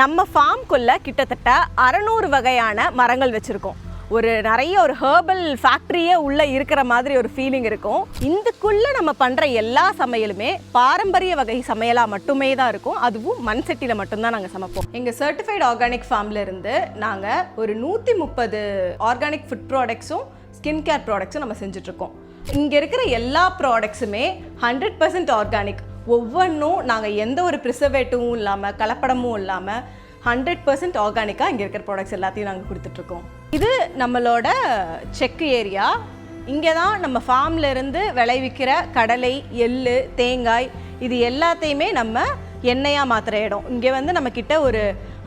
நம்ம ஃபார்ம்குள்ள கிட்டத்தட்ட அறநூறு வகையான மரங்கள் வச்சுருக்கோம். ஒரு நிறைய ஒரு ஹேர்பல் ஃபேக்ட்ரியே உள்ளே இருக்கிற மாதிரி ஒரு ஃபீலிங் இருக்கும். இதுக்குள்ளே நம்ம பண்ணுற எல்லா சமையலுமே பாரம்பரிய வகை சமையலாக மட்டுமே தான் இருக்கும். அதுவும் மண் சட்டியில மட்டும்தான் நாங்கள் சமைப்போம். எங்கள் சர்டிஃபைட் ஆர்கானிக் ஃபார்ம்ல இருந்து ஒரு நூற்றி முப்பது ஆர்கானிக் ஃபுட் ப்ராடக்ட்ஸும் ஸ்கின் கேர் ப்ராடக்ட்ஸும் நம்ம செஞ்சுட்ருக்கோம் இங்கே இருக்கிற எல்லா ப்ராடக்ட்ஸுமே ஹண்ட்ரட் பர்சன்ட் ஆர்கானிக் ஒவ்வொன்றும் நாங்கள் எந்த ஒரு ப்ரிசர்வேட்டிவும் இல்லாமல் கலப்படமும் இல்லாமல் ஹண்ட்ரட் பர்சன்ட் ஆர்கானிக்காக இங்கே இருக்கிற ப்ராடக்ட்ஸ் எல்லாத்தையும் நாங்கள் கொடுத்துட்ருக்கோம். இது நம்மளோட செக்கு ஏரியா. இங்கே தான் நம்ம ஃபார்ம்லேருந்து விளைவிக்கிற கடலை எள் தேங்காய் இது எல்லாத்தையுமே நம்ம எண்ணெயாக மாற்றுற இடம். இங்கே வந்து நம்மக்கிட்ட ஒரு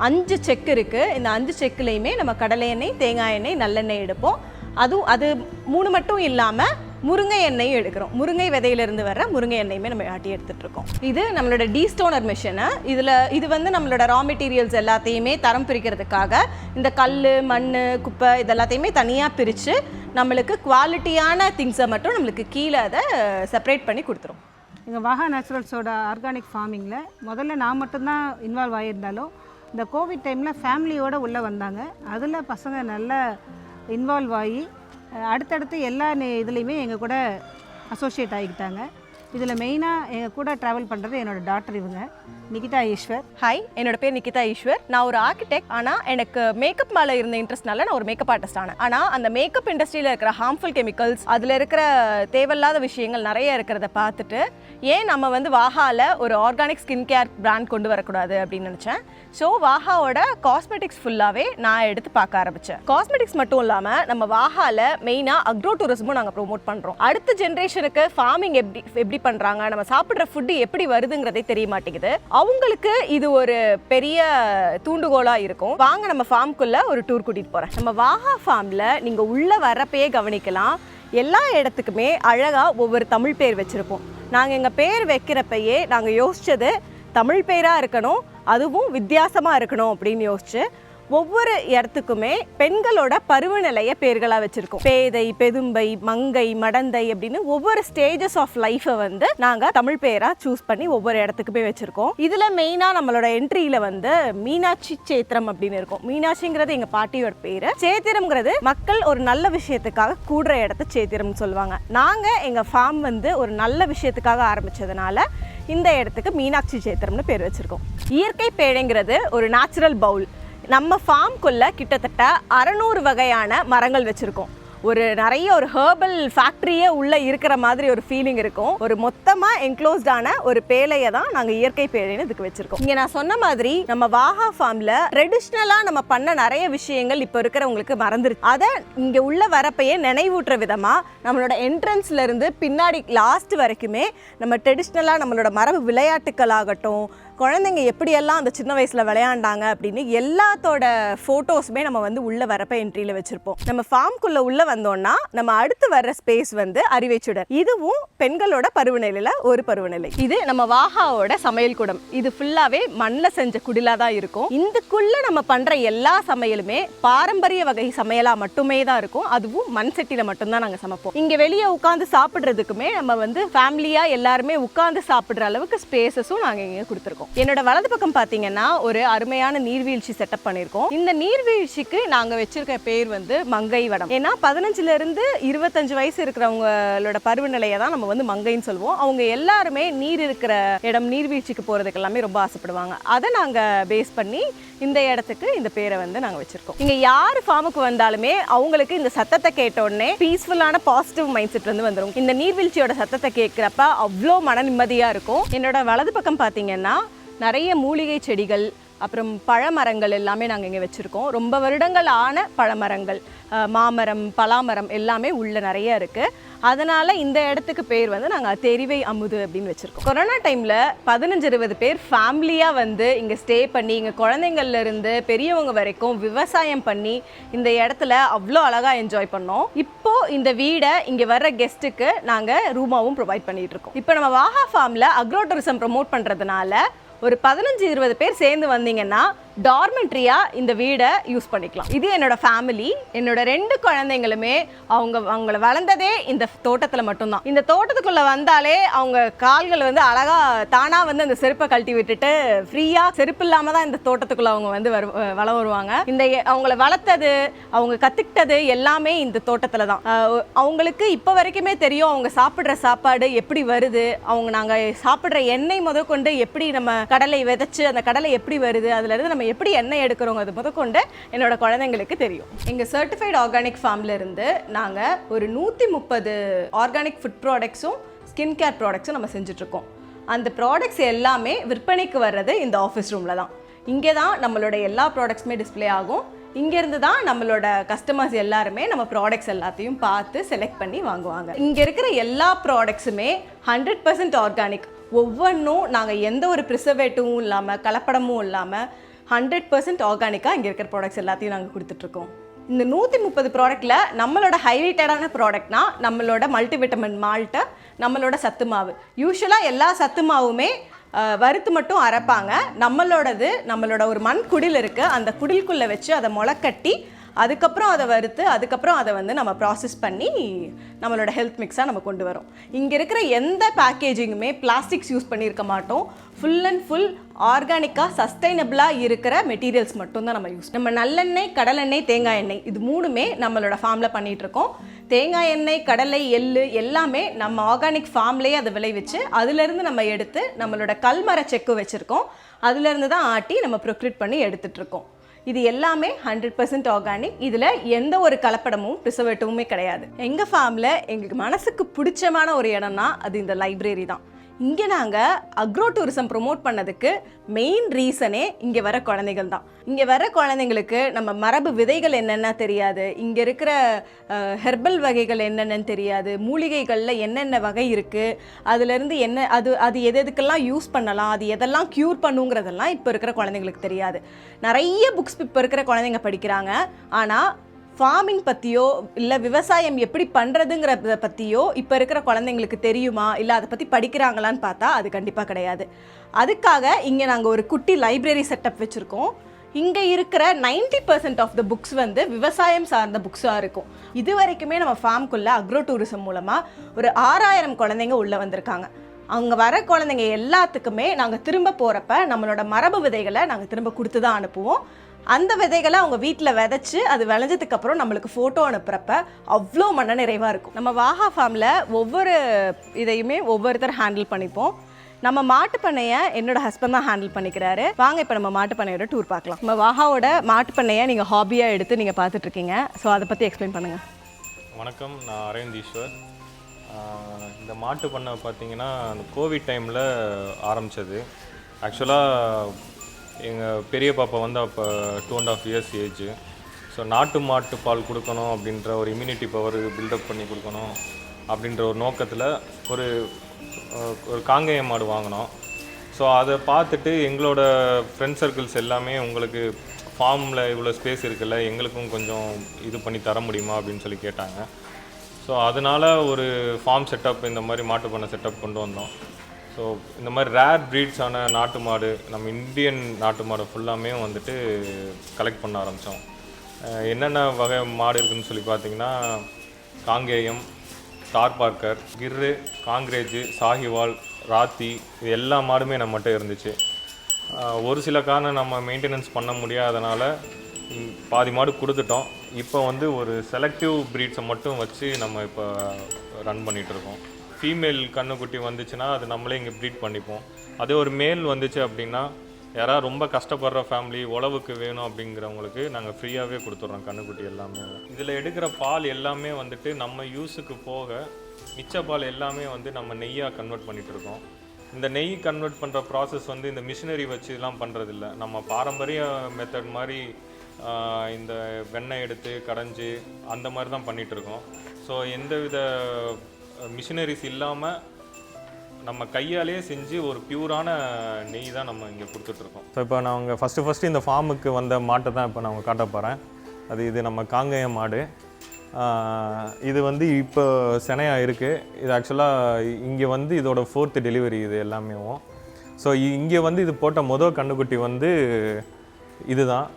அஞ்சு செக் இருக்குது இந்த அஞ்சு செக்குலேயுமே நம்ம கடலை எண்ணெய் தேங்காய் எண்ணெய் நல்லெண்ணெய் எடுப்போம். அதுவும் அது மூணு மட்டும் இல்லாமல் முருங்கை எண்ணெயும் எடுக்கிறோம். முருங்கை விதையிலிருந்து வர முருங்கை எண்ணெயுமே நம்ம ஆட்டி எடுத்துட்டு இருக்கோம் இது நம்மளோட டீஸ்டோனர் மிஷினு இதில் இது வந்து நம்மளோட ரா மெட்டீரியல்ஸ் எல்லாத்தையுமே தரம் பிரிக்கிறதுக்காக இந்த கல் மண் குப்பை இதெல்லாத்தையுமே தனியாக பிரித்து நம்மளுக்கு குவாலிட்டியான திங்ஸை மட்டும் நம்மளுக்கு கீழே அதை செப்பரேட் பண்ணி கொடுத்துரும். எங்கள் வாகா நேச்சுரல்ஸோட ஆர்கானிக் ஃபார்மிங்கில் முதல்ல நான் மட்டும்தான் இன்வால்வ் ஆகியிருந்தாலும் இந்த கோவிட் டைமில் ஃபேமிலியோடு உள்ளே வந்தாங்க. அதில் பசங்க நல்லா இன்வால்வ் ஆகி அடுத்தடுத்து எல்லா நே- இதுலேயுமே எங்கள் கூட அசோசியேட் ஆகிக்கிட்டாங்க. இதில் மெயினாக எங்கள் கூட ட்ராவல் பண்ணுறது என்னோட டாக்டர் இவங்க. நிகிதா ஈஸ்வர். ஹாய் என்னோட பேர் நிகிதா ஈஸ்வர். நான் ஒரு ஆர்கிடெக்ட் ஆனால் எனக்கு மேக்கப் மேலே இருந்த இன்ட்ரெஸ்ட்னால நான் ஒரு மேக்கப் ஆர்டிஸ்ட் ஆனேன். ஆனால் அந்த மேக்கப் இண்டஸ்ட்ரியில் இருக்கிற ஹார்ம்ஃபுல் கெமிக்கல்ஸ் அதில் இருக்கிற தேவையில்லாத விஷயங்கள் நிறைய இருக்கிறத பார்த்துட்டு ஏன் நம்ம வந்து வாஹாவில் ஒரு ஆர்கானிக் ஸ்கின் கேர் பிராண்ட் கொண்டு வரக்கூடாது அப்படின்னு நினச்சேன். ஸோ வாஹாவோட காஸ்மெட்டிக்ஸ் ஃபுல்லாகவே நான் எடுத்து பார்க்க ஆரம்பித்தேன் காஸ்மெட்டிக்ஸ் மட்டும் இல்லாமல் நம்ம வாஹாவில் மெயினாக அக்ரோ டூரிசமும் நாங்கள் ப்ரோமோட் பண்ணுறோம் அடுத்த ஜென்ரேஷனுக்கு ஃபார்மிங் எப்படி எப்படி பண்ணுறாங்க நம்ம சாப்பிட்ற ஃபுட்டு எப்படி வருதுங்கிறதே தெரிய மாட்டேங்குது. அவங்களுக்கு இது ஒரு பெரிய தூண்டுகோலாக இருக்கும். வாங்க நம்ம ஃபார்ம்குள்ளே ஒரு டூர் கூட்டிகிட்டு போகிறேன் நம்ம வாஹா ஃபார்மில் நீங்கள் உள்ளே வரப்பையே கவனிக்கலாம். எல்லா இடத்துக்குமே அழகாக ஒவ்வொரு தமிழ் பேர் வச்சுருப்போம். நாங்கள் எங்கள் பேர் வைக்கிறப்பயே நாங்கள் யோசிச்சது தமிழ் பேராக இருக்கணும் அதுவும் வித்தியாசமாக இருக்கணும் அப்படின்னு யோசிச்சு ஒவ்வொரு இடத்துக்குமே பெண்களோட பருவநிலைய பேர்களாக வச்சுருக்கோம். பேதை பெதும்பை மங்கை மடந்தை அப்படின்னு ஒவ்வொரு ஸ்டேஜஸ் ஆஃப் லைஃப்பை வந்து நாங்கள் தமிழ் பேராக சூஸ் பண்ணி ஒவ்வொரு இடத்துக்குமே வச்சுருக்கோம். இதில் மெயினாக நம்மளோட என்ட்ரியில் வந்து மீனாட்சி சேத்திரம் அப்படின்னு இருக்கும். மீனாட்சிங்கிறது எங்கள் பாட்டியோட பேர். சேத்திரம்ங்கிறது மக்கள் ஒரு நல்ல விஷயத்துக்காக கூடுற இடத்த சேத்திரம்னு சொல்லுவாங்க. நாங்கள் எங்கள் ஃபார்ம் வந்து ஒரு நல்ல விஷயத்துக்காக ஆரம்பிச்சதுனால இந்த இடத்துக்கு மீனாட்சி சேத்திரம்னு பேர் வச்சுருக்கோம். இயற்கை பேழைங்கிறது ஒரு நேச்சுரல் பவுல் நம்ம ஃபார்ம்குள்ள கிட்டத்தட்ட அறநூறு வகையான மரங்கள் வச்சுருக்கோம். ஒரு நிறைய ஒரு ஹேர்பல் ஃபேக்ட்ரியே உள்ளே இருக்கிற மாதிரி ஒரு ஃபீலிங் இருக்கும். ஒரு மொத்தமாக என்க்ளோஸ்டான ஒரு பேழையை தான் நாங்கள் இயற்கை பேழைன்னு இதுக்கு வச்சுருக்கோம். இங்கே நான் சொன்ன மாதிரி நம்ம வாஹா ஃபார்மில் ட்ரெடிஷ்னலாக நம்ம பண்ண நிறைய விஷயங்கள் இப்போ இருக்கிறவங்களுக்கு மறந்துருச்சு. அதை இங்கே உள்ள வரப்பையே நினைவூட்டுற விதமாக நம்மளோட என்ட்ரன்ஸ்லேருந்து பின்னாடி லாஸ்ட் வரைக்குமே நம்ம ட்ரெடிஷ்னலாக நம்மளோட மரபு விளையாட்டுக்கள் ஆகட்டும் குழந்தைங்க எப்படியெல்லாம் அந்த சின்ன வயசில் விளையாண்டாங்க அப்படின்னு எல்லாத்தோட ஃபோட்டோஸுமே நம்ம வந்து உள்ளே வரப்போ என்ட்ரியில் வச்சுருப்போம். நம்ம ஃபார்ம்குள்ளே உள்ளே வந்தோம்னா நம்ம அடுத்து வர்ற ஸ்பேஸ் வந்து அறிவைச்சுடர் இதுவும் பெண்களோட பருவநிலையில் ஒரு பருவநிலை. இது நம்ம வாஹாவோட சமையல் கூடம். இது ஃபுல்லாகவே மண்ணில் செஞ்ச குடிலாக தான் இருக்கும். இதுக்குள்ள நம்ம பண்ணுற எல்லா சமையலுமே பாரம்பரிய வகை சமையலாக மட்டுமே தான் இருக்கும். அதுவும் மண் சட்டியில் மட்டும்தான் நாங்கள் சமைப்போம். இங்கே வெளியே உட்காந்து சாப்பிட்றதுக்குமே நம்ம வந்து ஃபேமிலியாக எல்லாருமே உட்காந்து சாப்பிட்ற அளவுக்கு ஸ்பேசஸும் நாங்கள் இங்கே கொடுத்துருக்கோம். என்னோட வலது பக்கம் பார்த்தீங்கன்னா ஒரு அருமையான நீர்வீழ்ச்சி செட்டப் பண்ணியிருக்கோம் இந்த நீர்வீழ்ச்சிக்கு நாங்கள் வச்சிருக்க பேர் வந்து மங்கை வடம். ஏன்னா பதினஞ்சுல இருந்து இருபத்தஞ்சு வயசு இருக்கிறவங்களோட பருவநிலையை தான் நம்ம வந்து மங்கைன்னு சொல்லுவோம். அவங்க எல்லாருமே நீர் இருக்கிற இடம் நீர்வீழ்ச்சிக்கு போகிறதுக்கு எல்லாமே ரொம்ப ஆசைப்படுவாங்க. அதை நாங்கள் பேஸ் பண்ணி இந்த இடத்துக்கு இந்த பேரை வந்து நாங்கள் வச்சிருக்கோம். இங்கே யார் ஃபார்முக்கு வந்தாலுமே அவங்களுக்கு இந்த சத்தத்தை கேட்ட உடனே பீஸ்ஃபுல்லான பாசிட்டிவ் மைண்ட் செட் வந்து வந்துடும் இந்த நீர்வீழ்ச்சியோட சத்தத்தை கேட்குறப்ப அவ்வளோ மன நிம்மதியாக இருக்கும். என்னோட வலது பக்கம் பார்த்தீங்கன்னா நிறைய மூலிகை செடிகள் அப்புறம் பழமரங்கள் எல்லாமே நாங்கள் இங்கே வச்சுருக்கோம். ரொம்ப வருடங்கள் ஆன பழமரங்கள் மாமரம் பலாமரம் எல்லாமே உள்ள நிறைய இருக்குது அதனால் இந்த இடத்துக்கு பேர் வந்து நாங்கள் தெரிவை அமுது அப்படின்னு வச்சுருக்கோம். கொரோனா டைமில் பதினஞ்சு இருபது பேர் ஃபேமிலியாக வந்து இங்கே ஸ்டே பண்ணி இங்கே குழந்தைங்கள்லேருந்து பெரியவங்க வரைக்கும் விவசாயம் பண்ணி இந்த இடத்துல அவ்வளோ அழகாக என்ஜாய் பண்ணோம். இப்போது இந்த வீடை இங்கே வர்ற கெஸ்ட்டுக்கு நாங்கள் ரூமாவும் ப்ரொவைட் பண்ணிகிட்ருக்கோம் இப்போ நம்ம வாஹா ஃபார்மில் அக்ரோ டூரிசம் ப்ரொமோட் பண்ணுறதுனால ஒரு பதினஞ்சு இருபது பேர் சேர்ந்து வந்தீங்கன்னா டார்மெண்ட்ரியா இந்த வீடை யூஸ் பண்ணிக்கலாம். இது என்னோட ஃபேமிலி என்னோட ரெண்டு குழந்தைங்களுமே அவங்க அவங்கள வளர்ந்ததே இந்த தோட்டத்தில் மட்டும்தான். இந்த தோட்டத்துக்குள்ளே வந்தாலே அவங்க கால்கள் வந்து அழகா தானாக வந்து அந்த செருப்பை கழட்டி விட்டுட்டு ஃப்ரீயாக செருப்பு இல்லாமல் தான் இந்த தோட்டத்துக்குள்ளே அவங்க வந்து வரு வளம் வருவாங்க. இந்த அவங்கள வளர்த்தது அவங்க கற்றுக்கிட்டது எல்லாமே இந்த தோட்டத்தில் தான். அவங்களுக்கு இப்போ வரைக்குமே தெரியும் அவங்க சாப்பிட்ற சாப்பாடு எப்படி வருது அவங்க நாங்கள் சாப்பிட்ற எண்ணெய் முதற்கொண்டு எப்படி நம்ம கடலை விதைச்சு அந்த கடலை எப்படி வருது அதுலேருந்து நம்ம நம்ம எப்படி எண்ணெய் எடுக்கிறோங்க அது முதற்கொண்டு என்னோட குழந்தைங்களுக்கு தெரியும். எங்கள் சர்டிஃபைட் ஆர்கானிக் ஃபார்ம்ல இருந்து ஒரு நூற்றி முப்பது ஆர்கானிக் ஃபுட் ப்ராடக்ட்ஸும் ஸ்கின் கேர் ப்ராடக்ட்ஸும் நம்ம செஞ்சிட்ருக்கோம். அந்த ப்ராடக்ட்ஸ் எல்லாமே விற்பனைக்கு வர்றது இந்த ஆஃபீஸ் ரூமில் தான். இங்கே தான் நம்மளோட எல்லா ப்ராடக்ட்ஸுமே டிஸ்ப்ளே ஆகும். இங்கேருந்து தான் நம்மளோட கஸ்டமர்ஸ் எல்லாருமே நம்ம ப்ராடக்ட்ஸ் எல்லாத்தையும் பார்த்து செலக்ட் பண்ணி வாங்குவாங்க. இங்கே இருக்கிற எல்லா ப்ராடக்ட்ஸுமே ஹண்ட்ரட் பர்சன்ட் ஆர்கானிக் ஒவ்வொன்றும் நாங்கள் எந்த ஒரு ப்ரிசர்வேட்டிவும் இல்லாமல் கலப்படமும் இல்லாமல் ஹண்ட்ரட் பர்சன்ட் ஆர்கானிக்காக இங்கே இருக்கிற ப்ராடக்ட்ஸ் எல்லாத்தையும் நாங்கள் கொடுத்துட்ருக்கோம். இந்த நூற்றி முப்பது ப்ராடக்ட்டில் நம்மளோட ஹைலைட்டடான ப்ராடக்ட்னா நம்மளோட மல்டிவிட்டமின் மால்ட்டை நம்மளோட சத்து மாவு. யூஸ்வலாக எல்லா சத்து மாவுமே வறுத்து மட்டும் அரைப்பாங்க. நம்மளோடது நம்மளோட ஒரு மண் குடில் இருக்குது அந்த குடிலுக்குள்ளே வச்சு அதை முளைக்கட்டி அதுக்கப்புறம் அதை வறுத்து அதுக்கப்புறம் அதை வந்து நம்ம ப்ராசஸ் பண்ணி நம்மளோட ஹெல்த் மிக்ஸாக நம்ம கொண்டு வரோம். இங்கே இருக்கிற எந்த பேக்கேஜிங்குமே பிளாஸ்டிக்ஸ் யூஸ் பண்ணியிருக்க மாட்டோம். ஃபுல் அண்ட் ஃபுல் ஆர்கானிக்காக சஸ்டைனபிளாக இருக்கிற மெட்டீரியல்ஸ் மட்டும்தான் நம்ம யூஸ் நம்ம நல்லெண்ணெய் கடலெண்ணெய் தேங்காய் எண்ணெய் இது மூணுமே நம்மளோட ஃபார்மில் பண்ணிகிட்ருக்கோம் தேங்காய் எண்ணெய் கடலை எள் எல்லாமே நம்ம ஆர்கானிக் ஃபார்ம்லேயே அதை விளைவிச்சு அதுலேருந்து நம்ம எடுத்து நம்மளோட கல்மர செக்கு வச்சுருக்கோம். அதுலேருந்து தான் ஆட்டி நம்ம ப்ரொக்ரூட் பண்ணி எடுத்துகிட்ருக்கோம் இது எல்லாமே ஹண்ட்ரட் பர்சன்ட் ஆர்கானிக் இதில் எந்த ஒரு கலப்படமும் ப்ரிசர்வேட்டிவுமே கிடையாது. எங்கள் ஃபார்மில் எங்களுக்கு மனசுக்கு பிடிச்சமான ஒரு இடம்னா அது இந்த லைப்ரரி தான். இங்கே நாங்கள் அக்ரோ டூரிசம் ப்ரொமோட் பண்ணதுக்கு மெயின் ரீசனே இங்கே வர குழந்தைகள் தான். இங்கே வர குழந்தைங்களுக்கு நம்ம மரபு விதைகள் என்னென்ன தெரியாது. இங்கே இருக்கிற ஹெர்பல் வகைகள் என்னென்னு தெரியாது. மூலிகைகளில் என்னென்ன வகை இருக்குது அதுலேருந்து என்ன அது அது எது எதுக்கெல்லாம் யூஸ் பண்ணலாம்? அது எதெல்லாம் க்யூர் பண்ணுங்கிறதெல்லாம் இப்போ இருக்கிற குழந்தைங்களுக்கு தெரியாது. நிறைய புக்ஸ் இப்போ இருக்கிற குழந்தைங்க படிக்கிறாங்க. ஆனால் ஃபார்மிங் பற்றியோ இல்லை விவசாயம் எப்படி பண்ணுறதுங்கிறத பற்றியோ இப்போ இருக்கிற குழந்தைங்களுக்கு தெரியுமா? இல்லை அதை பற்றி படிக்கிறாங்களான்னு பார்த்தா அது கண்டிப்பாக கிடையாது. அதுக்காக இங்கே நாங்கள் ஒரு குட்டி லைப்ரரி செட்டப் வச்சுருக்கோம். இங்கே இருக்கிற 90% பர்சன்ட் ஆஃப் த புக்ஸ் வந்து விவசாயம் சார்ந்த புக்ஸாக இருக்கும். இது வரைக்குமே நம்ம ஃபார்ம்குள்ளே அக்ரோ டூரிசம் மூலமாக ஒரு ஆறாயிரம் குழந்தைங்க உள்ளே வந்திருக்காங்க. அங்கே வர குழந்தைங்க எல்லாத்துக்குமே நாங்கள் திரும்ப போகிறப்ப நம்மளோட மரபு விதைகளை நாங்கள் திரும்ப கொடுத்து தான் அனுப்புவோம். அந்த விதைகளை அவங்க வீட்டில் விதைச்சு அது விளைஞ்சதுக்கப்புறம் நம்மளுக்கு ஃபோட்டோ அனுப்புகிறப்ப அவ்வளோ மனநிறைவாக இருக்கும். நம்ம வாஹா ஃபார்மில் ஒவ்வொரு இதையுமே ஒவ்வொருத்தர் ஹேண்டில் பண்ணிப்போம். நம்ம மாட்டு பண்ணையை என்னோட ஹஸ்பண்ட் தான் ஹேண்டில் பண்ணிக்கிறாரு. வாங்க இப்போ நம்ம மாட்டு பண்ணையோட டூர் பார்க்கலாம். நம்ம வாஹாவோட மாட்டு பண்ணையை நீங்கள் ஹாபியாக எடுத்து நீங்கள் பார்த்துட்ருக்கீங்க. ஸோ அதை பற்றி எக்ஸ்பிளைன் பண்ணுங்கள் வணக்கம் நான் அரவிந்த் ஈஸ்வர். இந்த மாட்டு பண்ணை பார்த்தீங்கன்னா அந்த கோவிட் டைமில் ஆரம்பித்தது ஆக்சுவலாக எங்கள் பெரிய பாப்பா வந்து அப்போ two and half years age so நாட்டு மாட்டு பால் கொடுக்கணும் அப்படின்ற ஒரு இம்யூனிட்டி பவர் பில்டப் பண்ணி கொடுக்கணும் அப்படின்ற ஒரு நோக்கத்தில் ஒரு ஒரு காங்கேய மாடு வாங்கினோம். ஸோ அதை பார்த்துட்டு எங்களோட ஃப்ரெண்ட் சர்க்கிள்ஸ் எல்லாமே உங்களுக்கு ஃபார்மில் இவ்வளோ ஸ்பேஸ் இருக்குல்ல எங்களுக்கும் கொஞ்சம் இது பண்ணி தர முடியுமா அப்படின்னு சொல்லி கேட்டாங்க. ஸோ அதனால் ஒரு ஃபார்ம் செட்டப் இந்த மாதிரி மாட்டு செட்டப் கொண்டு வந்தோம். ஸோ இந்த மாதிரி ரேர் ப்ரீட்ஸான நாட்டு மாடு நம்ம இந்தியன் நாட்டு மாடு ஃபுல்லாமே வந்துட்டு கலெக்ட் பண்ண ஆரம்பித்தோம் என்னென்ன வகை மாடு இருக்குதுன்னு சொல்லி பார்த்தீங்கன்னா காங்கேயம் ஸ்டார் பார்க்கர் கிர்ரு காங்கிரேஜு சாஹிவால் ராத்தி இது எல்லா மாடுமே நம்மகிட்ட இருந்துச்சு. ஒரு சில காரணம் நம்ம மெயின்டெனன்ஸ் பண்ண முடியாதனால பாதி மாடு கொடுத்துட்டோம். இப்போ வந்து ஒரு செலக்டிவ் ப்ரீட்ஸை மட்டும் வச்சு நம்ம இப்போ ரன் பண்ணிகிட்ருக்கோம் ஃபீமேல் கண்ணுக்குட்டி வந்துச்சுன்னா அது நம்மளே இங்கே ப்ரீட் பண்ணிப்போம். அதே ஒரு மேல் வந்துச்சு அப்படின்னா யாராவது ரொம்ப கஷ்டப்படுற ஃபேமிலி உழவுக்கு வேணும் அப்படிங்கிறவங்களுக்கு நாங்கள் ஃப்ரீயாகவே கொடுத்துட்றோம் கண்ணுக்குட்டி எல்லாமே. இதில் எடுக்கிற பால் எல்லாமே வந்துட்டு நம்ம யூஸுக்கு போக மிச்ச பால் எல்லாமே வந்து நம்ம நெய்யாக கன்வெர்ட் பண்ணிகிட்ருக்கோம் இருக்கோம். இந்த நெய் கன்வெர்ட் பண்ணுற ப்ராசஸ் வந்து இந்த மிஷினரி வச்சுலாம் பண்ணுறதில்ல நம்ம பாரம்பரிய மெத்தட் மாதிரி இந்த வெண்ணெய் எடுத்து கடைஞ்சி அந்த மாதிரி தான் பண்ணிகிட்ருக்கோம் இருக்கோம். ஸோ எந்தவித மிஷினரிஸ் இல்லாமல் நம்ம கையாலேயே செஞ்சு ஒரு பியூரான நெய் தான் நம்ம இங்கே கொடுத்துட்ருக்கோம். ஸோ இப்போ நாங்கள் ஃபஸ்ட்டு ஃபஸ்ட்டு இந்த ஃபார்முக்கு வந்த மாட்டை தான் இப்போ நான் காட்ட போகிறேன் அது இது நம்ம காங்கைய மாடு. இது வந்து இப்போ செனையாக இருக்குது இது ஆக்சுவலாக இங்கே வந்து இதோட ஃபோர்த்து டெலிவரி இது எல்லாமேவும் ஸோ இங்கே வந்து இது போட்ட மொதல் கண்ணுக்குட்டி வந்து இதுதான்.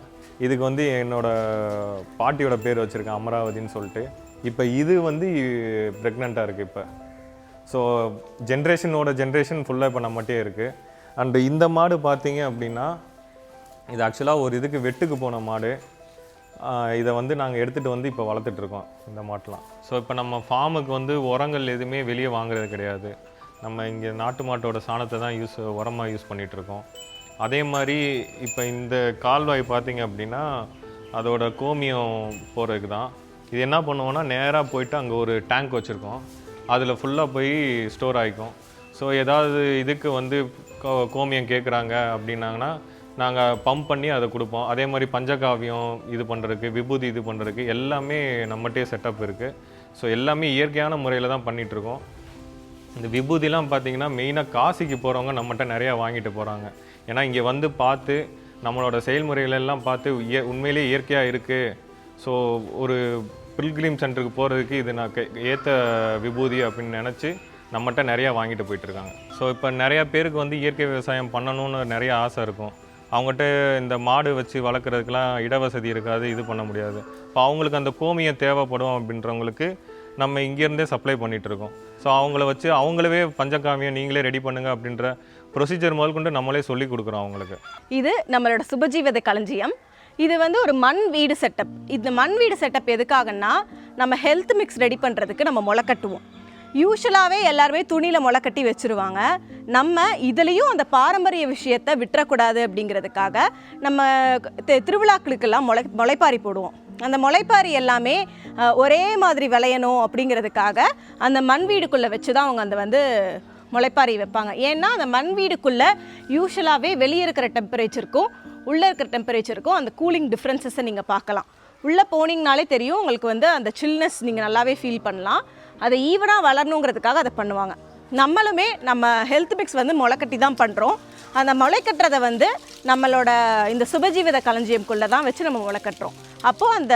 இதுக்கு வந்து என்னோடய பாட்டியோட பேர் வச்சுருக்கேன் அமராவதின்னு சொல்லிட்டு. இப்போ இது வந்து ப்ரெக்னெண்ட்டாக இருக்குது இப்போ. ஸோ ஜென்ரேஷனோட ஜென்ரேஷன் ஃபுல்லாக இப்போ நம்மகிட்டே இருக்குது அண்டு இந்த மாடு பார்த்தீங்க அப்படின்னா இது ஆக்சுவலாக ஒரு இதுக்கு வெட்டுக்கு போன மாடு. இதை வந்து நாங்கள் எடுத்துகிட்டு வந்து இப்போ வளர்த்துட்ருக்கோம் இந்த மாட்டெலாம். ஸோ இப்போ நம்ம ஃபார்முக்கு வந்து உரங்கள் எதுவுமே வெளியே வாங்குறது கிடையாது. நம்ம இங்கே நாட்டு மாட்டோட சாணத்தை தான் யூஸ் உரமாக யூஸ் பண்ணிகிட்ருக்கோம் அதே மாதிரி இப்போ இந்த கால்வாய் பார்த்தீங்க அப்படின்னா அதோட கோமியம் போகிறதுக்கு தான். இது என்ன பண்ணுவோன்னா நேராக போயிட்டு அங்கே ஒரு டேங்க் வச்சுருக்கோம். அதில் ஃபுல்லாக போய் ஸ்டோர் ஆகிக்கும் ஸோ ஏதாவது இதுக்கு வந்து கோ- கோமியம் கேட்குறாங்க அப்படின்னாங்கன்னா நாங்கள் பம்ப் பண்ணி அதை கொடுப்போம். அதே மாதிரி பஞ்சகாவியம் இது பண்ணுறதுக்கு விபூதி இது பண்ணுறதுக்கு எல்லாமே நம்மகிட்டே செட்டப் இருக்குது ஸோ எல்லாமே இயற்கையான முறையில் தான் பண்ணிகிட்ருக்கோம் இந்த விபூதிலாம் பார்த்திங்கன்னா மெயினாக காசிக்கு போகிறவங்க நம்மகிட்ட நிறையா வாங்கிட்டு போகிறாங்க ஏன்னா இங்கே வந்து பார்த்து நம்மளோட செயல்முறைகளெல்லாம் பார்த்து இய உண்மையிலேயே இயற்கையாக இருக்குது ஸோ ஒரு பில்கிரிம் சென்டருக்கு போகிறதுக்கு இது நான் ஏற்ற விபூதி அப்படின்னு நினச்சி நம்மகிட்ட நிறையா வாங்கிட்டு போயிட்டுருக்காங்க. ஸோ இப்போ நிறையா பேருக்கு வந்து இயற்கை விவசாயம் பண்ணணும்னு நிறைய ஆசை இருக்கும். அவங்ககிட்ட இந்த மாடு வச்சு வளர்க்குறதுக்கெலாம் இடவசதி இருக்காது இது பண்ண முடியாது. இப்போ அவங்களுக்கு அந்த கோமியம் தேவைப்படும் அப்படின்றவங்களுக்கு நம்ம இங்கேருந்தே சப்ளை பண்ணிகிட்ருக்கோம் ஸோ அவங்கள வச்சு அவங்களவே பஞ்சகாமியம் நீங்களே ரெடி பண்ணுங்க அப்படின்ற ப்ரொசீஜர் முதல் கொண்டு நம்மளே சொல்லி கொடுக்குறோம் அவங்களுக்கு. இது நம்மளோட சுபஜீவத களஞ்சியம். இது வந்து ஒரு மண் வீடு செட்டப் இந்த மண் வீடு செட்டப் எதுக்காகன்னா நம்ம ஹெல்த் மிக்ஸ் ரெடி பண்ணுறதுக்கு நம்ம முளை கட்டுவோம். யூஸ்வலாகவே எல்லாருமே துணியில் முளை கட்டி வச்சுருவாங்க. நம்ம இதுலேயும் அந்த பாரம்பரிய விஷயத்தை விட்டுறக்கூடாது அப்படிங்கிறதுக்காக நம்ம திருவிழாக்களுக்கெல்லாம் முளை முளைப்பாரி போடுவோம். அந்த முளைப்பாரி எல்லாமே ஒரே மாதிரி விளையணும் அப்படிங்கிறதுக்காக அந்த மண் வீடுக்குள்ளே வச்சு தான் அவங்க அந்த வந்து முளைப்பாரி வைப்பாங்க. ஏன்னா அந்த மண் வீடுக்குள்ளே யூஸ்வலாகவே வெளியே இருக்கிற டெம்பரேச்சருக்கும் உள்ளே இருக்கிற டெம்பரேச்சருக்கும் அந்த கூலிங் டிஃப்ரென்சஸை நீங்கள் பார்க்கலாம். உள்ளே போனீங்கனாலே தெரியும் உங்களுக்கு வந்து அந்த சில்னஸ் நீங்கள் நல்லாவே ஃபீல் பண்ணலாம். அதை ஈவனாக வளரணுங்கிறதுக்காக அதை பண்ணுவாங்க. நம்மளுமே நம்ம ஹெல்த் மிக்ஸ் வந்து முளைக்கட்டி தான் பண்ணுறோம் அந்த முளைக்கட்டுறதை வந்து நம்மளோட இந்த சுபஜீவித களஞ்சியம்குள்ளே தான் வச்சு நம்ம முளை கட்டுறோம் அப்போது அந்த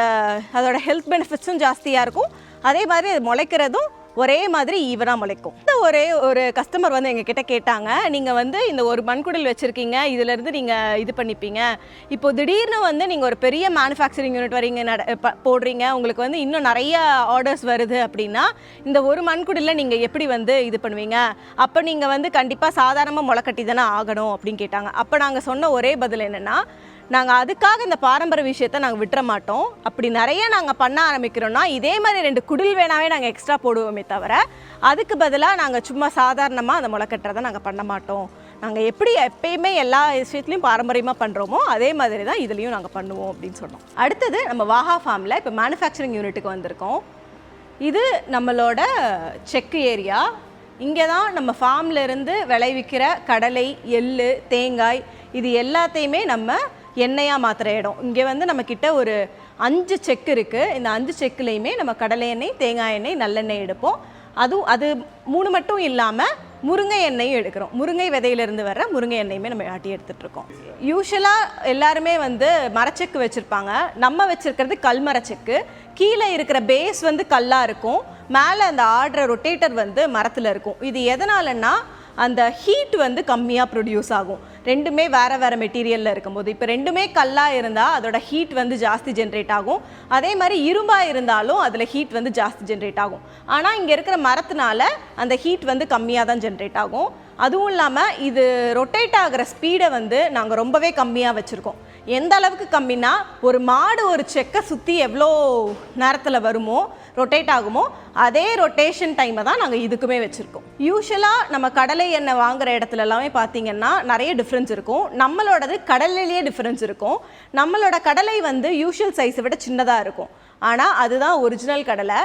அதோட ஹெல்த் பெனிஃபிட்ஸும் ஜாஸ்தியாக இருக்கும். அதே மாதிரி அது முளைக்கிறதும் ஒரே மாதிரி ஈவனாக முளைக்கும். இந்த ஒரே ஒரு கஸ்டமர் வந்து எங்ககிட்ட கேட்டாங்க நீங்கள் வந்து இந்த ஒரு மண்குடல் வச்சுருக்கீங்க இதுலேருந்து நீங்கள் இது பண்ணிப்பீங்க. இப்போ திடீர்னு வந்து நீங்கள் ஒரு பெரிய மேனுஃபேக்சரிங் யூனிட் வரீங்க நட ப- போடுறீங்க உங்களுக்கு வந்து இன்னும் நிறைய ஆர்டர்ஸ் வருது அப்படின்னா இந்த ஒரு மண்குடியில் நீங்கள் எப்படி வந்து இது பண்ணுவீங்க? அப்போ நீங்கள் வந்து கண்டிப்பாக சாதாரணமாக முளைக்கட்டி தானே ஆகணும் அப்படின்னு கேட்டாங்க. அப்போ நாங்கள் சொன்ன ஒரே பதில் என்னென்னா நாங்கள் அதுக்காக இந்த பாரம்பரிய விஷயத்தை நாங்கள் விட்டுற மாட்டோம். அப்படி நிறைய நாங்கள் பண்ண ஆரம்பிக்கிறோன்னா இதே மாதிரி ரெண்டு குடில் வேணாவே நாங்கள் எக்ஸ்ட்ரா போடுவோமே தவிர அதுக்கு பதிலாக நாங்கள் சும்மா சாதாரணமாக அந்த முளைக்கட்டுறதை நாங்கள் பண்ண மாட்டோம். நாங்கள் எப்படி எப்பயுமே எல்லா விஷயத்துலையும் பாரம்பரியமாக பண்ணுறோமோ அதே மாதிரி தான் இதுலேயும் நாங்கள் பண்ணுவோம் அப்படின்னு சொன்னோம். அடுத்தது நம்ம வாஹா ஃபார்மில் இப்போ மேனுஃபேக்சரிங் யூனிட்டுக்கு வந்திருக்கோம். இது நம்மளோட செக்கு ஏரியா. இங்கே தான் நம்ம ஃபார்ம்லேருந்து விளைவிக்கிற கடலை எள் தேங்காய் இது எல்லாத்தையுமே நம்ம எண்ணெயாக மாற்றுற இடம். இங்கே வந்து நம்மக்கிட்ட ஒரு அஞ்சு செக்கு இருக்குது இந்த அஞ்சு செக்குலேயுமே நம்ம கடலை எண்ணெய் தேங்காய் எண்ணெய் நல்லெண்ணெய் எடுப்போம். அதுவும் அது மூணு மட்டும் இல்லாமல் முருங்கை எண்ணெயும் எடுக்கிறோம். முருங்கை விதையிலிருந்து வர முருங்கை எண்ணெயுமே நம்ம ஆட்டி எடுத்துகிட்ருக்கோம் யூஸ்வலாக எல்லாருமே வந்து மரச்செக்கு வச்சுருப்பாங்க. நம்ம வச்சுருக்கிறது கல்மரச்செக்கு கீழே இருக்கிற பேஸ் வந்து கல்லாக இருக்கும். மேலே அந்த ஆடுற ரொட்டேட்டர் வந்து மரத்தில் இருக்கும். இது எதனாலன்னா அந்த ஹீட் வந்து கம்மியாக ப்ரொடியூஸ் ஆகும். ரெண்டுமே வேறு வேறு மெட்டீரியலில் இருக்கும்போது இப்போ ரெண்டுமே கல்லாக இருந்தால் அதோட ஹீட் வந்து ஜாஸ்தி ஜென்ரேட் ஆகும். அதே மாதிரி இரும்பாக இருந்தாலும் அதில் ஹீட் வந்து ஜாஸ்தி ஜென்ரேட் ஆகும். ஆனால் இங்கே இருக்கிற மரத்தினால அந்த ஹீட் வந்து கம்மியாக தான் ஜென்ரேட் ஆகும். அதுவும் இல்லாமல் இது ரொட்டேட் ஆகிற ஸ்பீடை வந்து நாங்கள் ரொம்பவே கம்மியாக வச்சுருக்கோம். எந்த அளவுக்கு கம்மினா ஒரு மாடு ஒரு செக்கை சுற்றி எவ்வளோ நேரத்தில் வருமோ ரொட்டேட் ஆகுமோ அதே ரொட்டேஷன் டைமை தான் நாங்கள் இதுக்குமே வச்சுருக்கோம். யூஸ்வலாக நம்ம கடலை எண்ணெய் வாங்குகிற இடத்துல எல்லாமே பார்த்தீங்கன்னா நிறைய டிஃப்ரென்ஸ் இருக்கும். நம்மளோடது கடலையிலேயே டிஃப்ரென்ஸ் இருக்கும். நம்மளோட கடலை வந்து யூஷுவல் சைஸை விட சின்னதாக இருக்கும். ஆனால் அதுதான் ஒரிஜினல் கடலை.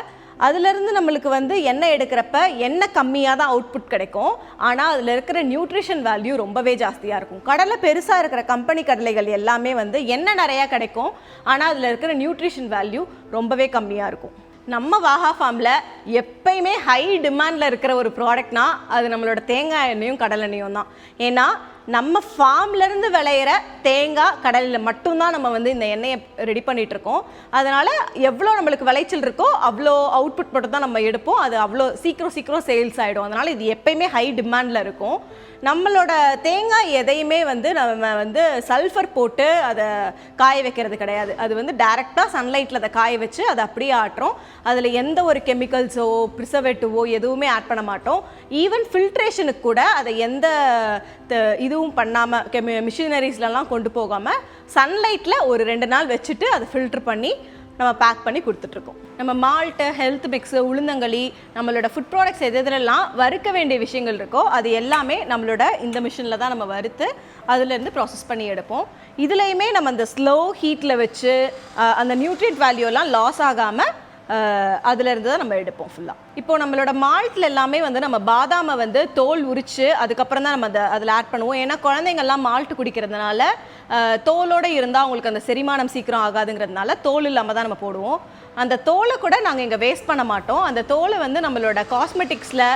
அதுலேருந்து நம்மளுக்கு வந்து எண்ணெய் எடுக்கிறப்ப எண்ணெய் கம்மியாக தான் அவுட்புட் கிடைக்கும். ஆனால் அதில் இருக்கிற நியூட்ரிஷன் வேல்யூ ரொம்பவே ஜாஸ்தியாக இருக்கும். கடலை பெருசாக இருக்கிற கம்பெனி கடலைகள் எல்லாமே வந்து எண்ணெய் நிறையா கிடைக்கும். ஆனால் அதில் இருக்கிற நியூட்ரிஷன் வேல்யூ ரொம்பவே கம்மியாக இருக்கும். நம்ம வாஹா ஃபார்மில் எப்பயுமே ஹை டிமாண்டில் இருக்கிற ஒரு ப்ராடக்ட்னா அது நம்மளோட தேங்காய் எண்ணெயும் கடலெண்ணெயும் தான். ஏன்னா நம்ம ஃபார்ம்லேருந்து விளையிற தேங்காய் கடலில் மட்டும்தான் நம்ம வந்து இந்த எண்ணெயை ரெடி பண்ணிகிட்டு இருக்கோம் அதனால் எவ்வளோ நம்மளுக்கு விளைச்சல் இருக்கோ அவ்வளோ அவுட்புட் மட்டும் தான் நம்ம எடுப்போம். அது அவ்வளோ சீக்கிரம் சீக்கிரம் சேல்ஸ் ஆகிடும் அதனால் இது எப்பயுமே ஹை டிமாண்டில் இருக்கும். நம்மளோட தேங்காய் எதையுமே வந்து நம்ம வந்து சல்ஃபர் போட்டு அதை காய வைக்கிறது கிடையாது. அது வந்து டைரெக்டாக சன்லைட்டில் அதை காய வச்சு அதை அப்படியே ஆட்டுறோம். அதில் எந்த ஒரு கெமிக்கல்ஸோ ப்ரிசர்வேட்டிவோ எதுவுமே ஆட் பண்ண மாட்டோம். ஈவன் ஃபில்ட்ரேஷனுக்கு கூட அதை எந்த இதுவும் பண்ணாமல் கெமி மிஷினரிஸ்லலாம் கொண்டு போகாமல் சன்லைட்டில் ஒரு ரெண்டு நாள் வச்சுட்டு அதை ஃபில்டர் பண்ணி நம்ம பேக் பண்ணி கொடுத்துட்ருக்கோம். நம்ம மால்ட்டு ஹெல்த் மிக்ஸு உளுந்தங்களி நம்மளோட ஃபுட் ப்ராடக்ட்ஸ் எது எதுலாம் வறுக்க வேண்டிய விஷயங்கள் இருக்கோ அது எல்லாமே நம்மளோட இந்த மிஷினில் தான் நம்ம வறுத்து அதுலேருந்து ப்ராசஸ் பண்ணி எடுப்போம். இதுலேயுமே நம்ம அந்த ஸ்லோ ஹீட்டில் வச்சு அந்த நியூட்ரியன்ட் வேல்யூலாம் லாஸ் ஆகாமல் அதுலேருந்து தான் நம்ம எடுப்போம் ஃபுல்லாக இப்போ நம்மளோட மால்ட்டில் எல்லாமே வந்து நம்ம பாதாமை வந்து தோல் உரித்து அதுக்கப்புறம் தான் நம்ம அதை அதில் ஆட் பண்ணுவோம். ஏன்னா குழந்தைங்கள்லாம் மால்ட் குடிக்கிறதுனால தோலோடு இருந்தால் அவங்களுக்கு அந்த செரிமானம் சீக்கிரம் ஆகாதுங்கிறதுனால தோல் இல்லாமல் தான் நம்ம போடுவோம். அந்த தோலை கூட நாங்கள் இங்கே வேஸ்ட் பண்ண மாட்டோம். அந்த தோலை வந்து நம்மளோட காஸ்மெட்டிக்ஸில்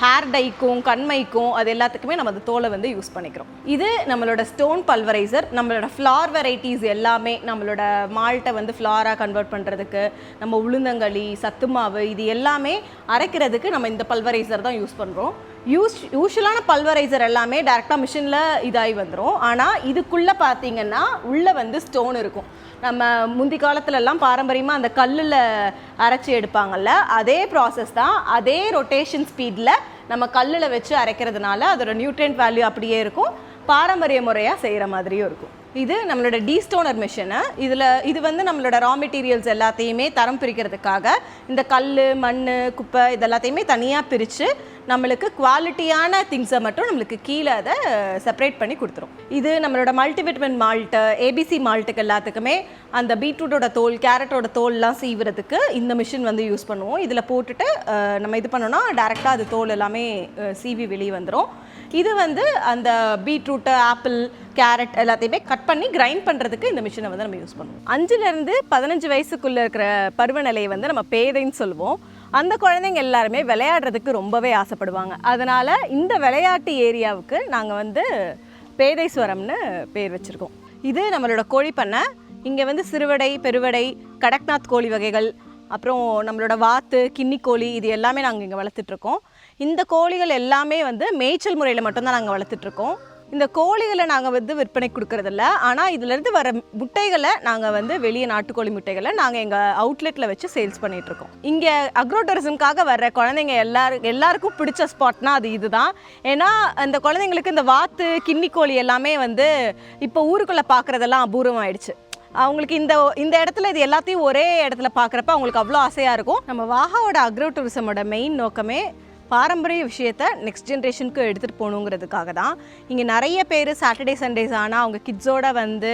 ஹேர் டைக்கும் கண்மைக்கும் அது எல்லாத்துக்குமே நம்ம அந்த தோலை வந்து யூஸ் பண்ணிக்கிறோம். இது நம்மளோட ஸ்டோன் பல்வரைசர் நம்மளோட ஃப்ளார் வெரைட்டிஸ் எல்லாமே நம்மளோட மால்ட்டை வந்து ஃப்ளாராக கன்வெர்ட் பண்ணுறதுக்கு நம்ம உளுந்தங்களி சத்து மாவு இது எல்லாமே அரைக்கிறதுக்கு நம்ம இந்த பல்வரைசர் தான் யூஸ் பண்ணுறோம் யூஸ் யூஸ்வலான பல்வரைசர் எல்லாமே டேரெக்டாக மிஷினில் இதாகி வந்துடும் ஆனால் இதுக்குள்ளே பார்த்தீங்கன்னா உள்ளே வந்து ஸ்டோன் இருக்கும். நம்ம முந்தி காலத்துலலாம் பாரம்பரியமாக அந்த கல்லில் அரைச்சி எடுப்பாங்கல்ல அதே ப்ராசஸ் தான் அதே ரொட்டேஷன் ஸ்பீடில் நம்ம கல்லில் வச்சு அரைக்கிறதுனால அதோட நியூட்ரியன்ட் வேல்யூ அப்படியே இருக்கும். பாரம்பரிய முறையாக செய்கிற மாதிரியும் இருக்கும். இது நம்மளோட டீஸ்டோனர் மிஷினு இதில் இது வந்து நம்மளோட ரா மெட்டீரியல்ஸ் எல்லாத்தையுமே தரம் பிரிக்கிறதுக்காக இந்த கல் மண் குப்பை இதெல்லாத்தையுமே தனியாக பிரித்து நம்மளுக்கு குவாலிட்டியான திங்ஸை மட்டும் நம்மளுக்கு கீழே அதை செப்பரேட் பண்ணி கொடுத்துரும். இது நம்மளோட மல்டிவிட்டமின் மால்ட்டு ஏபிசி மால்ட்டுக்கு எல்லாத்துக்குமே அந்த பீட்ரூட்டோட தோல் கேரட்டோட தோல்லாம் சீவுறதுக்கு இந்த மிஷின் வந்து யூஸ் பண்ணுவோம். இதில் போட்டுட்டு நம்ம இது பண்ணோன்னா டேரெக்டாக அது தோல் எல்லாமே சீவி வெளியே வந்துடும் இது வந்து அந்த பீட்ரூட்டு ஆப்பிள் கேரட் எல்லாத்தையுமே கட் பண்ணி கிரைண்ட் பண்ணுறதுக்கு இந்த மிஷினை வந்து நம்ம யூஸ் பண்ணுவோம். அஞ்சுலேருந்து பதினஞ்சு வயசுக்குள்ளே இருக்கிற பருவநிலையை வந்து நம்ம பேதைன்னு சொல்லுவோம். அந்த குழந்தைங்க எல்லாருமே விளையாடுறதுக்கு ரொம்பவே ஆசைப்படுவாங்க. அதனால் இந்த விளையாட்டு ஏரியாவுக்கு நாங்கள் வந்து பேதைஸ்வரம்னு பேர் வச்சுருக்கோம். இது நம்மளோட கோழி பண்ணை. இங்கே வந்து சிறுவடை பெருவடை கடக்நாத் கோழி வகைகள் அப்புறம் நம்மளோட வாத்து கின்னி கோழி இது எல்லாமே நாங்கள் இங்கே வளர்த்துட்ருக்கோம் இந்த கோழிகள் எல்லாமே வந்து மேய்ச்சல் முறையில் மட்டும்தான் நாங்கள் வளர்த்துட்ருக்கோம். இந்த கோழிகளை நாங்கள் வந்து விற்பனை கொடுக்கறதில்ல. ஆனால் இதுலேருந்து வர முட்டைகளை நாங்கள் வந்து வெளியே நாட்டுக்கோழி முட்டைகளை நாங்கள் எங்கள் அவுட்லெட்டில் வச்சு சேல்ஸ் பண்ணிகிட்ருக்கோம் இங்கே அக்ரோ டூரிசம்காக வர்ற குழந்தைங்க எல்லாரும் எல்லாருக்கும் பிடிச்ச ஸ்பாட்னா அது இதுதான். ஏன்னா அந்த குழந்தைங்களுக்கு இந்த வாத்து கிண்ணிக்கோழி கோழி எல்லாமே வந்து இப்போ ஊருக்குள்ளே பார்க்குறதெல்லாம் அபூர்வம் ஆயிடுச்சு அவங்களுக்கு இந்த இந்த இடத்துல இது எல்லாத்தையும் ஒரே இடத்துல பார்க்குறப்ப அவங்களுக்கு அவ்வளோ ஆசையாக இருக்கும். நம்ம வாகாவோட அக்ரோ டூரிசமோட மெயின் நோக்கமே பாரம்பரிய விஷயத்த நெக்ஸ்ட் ஜென்ரேஷனுக்கு எடுத்துகிட்டு போகணுங்கிறதுக்காக தான். இங்கே நிறைய பேர் சாட்டர்டே சண்டேஸ் ஆனால் அவங்க கிட்ஸோட வந்து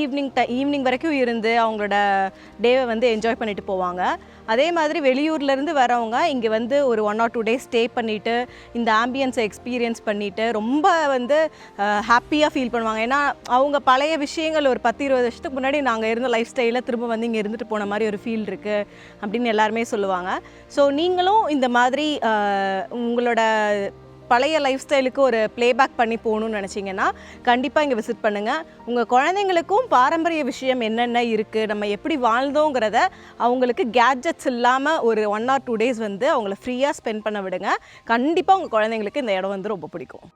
ஈவினிங் ட ஈவினிங் வரைக்கும் இருந்து அவங்களோட டேவை வந்து என்ஜாய் பண்ணிட்டு போவாங்க. அதே மாதிரி வெளியூர்லேருந்து வரவங்க இங்கே வந்து ஒரு one or two days stay பண்ணிவிட்டு இந்த ஆம்பியன்ஸை எக்ஸ்பீரியன்ஸ் பண்ணிவிட்டு ரொம்ப வந்து ஹாப்பியாக ஃபீல் பண்ணுவாங்க. ஏன்னா அவங்க பழைய விஷயங்கள் ஒரு பத்து இருபது வருஷத்துக்கு முன்னாடி நாங்கள் இருந்த லைஃப் ஸ்டைலில் திரும்ப வந்து இங்கே இருந்துட்டு போன மாதிரி ஒரு ஃபீல் இருக்குது அப்படின்னு எல்லாருமே சொல்லுவாங்க. ஸோ நீங்களும் இந்த மாதிரி உங்களோட பழைய லைஃப் ஸ்டைலுக்கு ஒரு ப்ளேபேக் பண்ணி போகணும்னு நினச்சிங்கன்னா கண்டிப்பாக இங்கே விசிட் பண்ணுங்கள் உங்கள் குழந்தைங்களுக்கும் பாரம்பரிய விஷயம் என்னென்ன இருக்குது நம்ம எப்படி வாழ்ந்தோங்கிறத அவங்களுக்கு கேட்ஜெட்ஸ் இல்லாமல் ஒரு ஒன் ஆர் டூ டேஸ் வந்து அவங்கள ஃப்ரீயாக ஸ்பெண்ட் பண்ண விடுங்க. கண்டிப்பாக உங்கள் குழந்தைங்களுக்கு இந்த இடம் வந்து ரொம்ப பிடிக்கும்.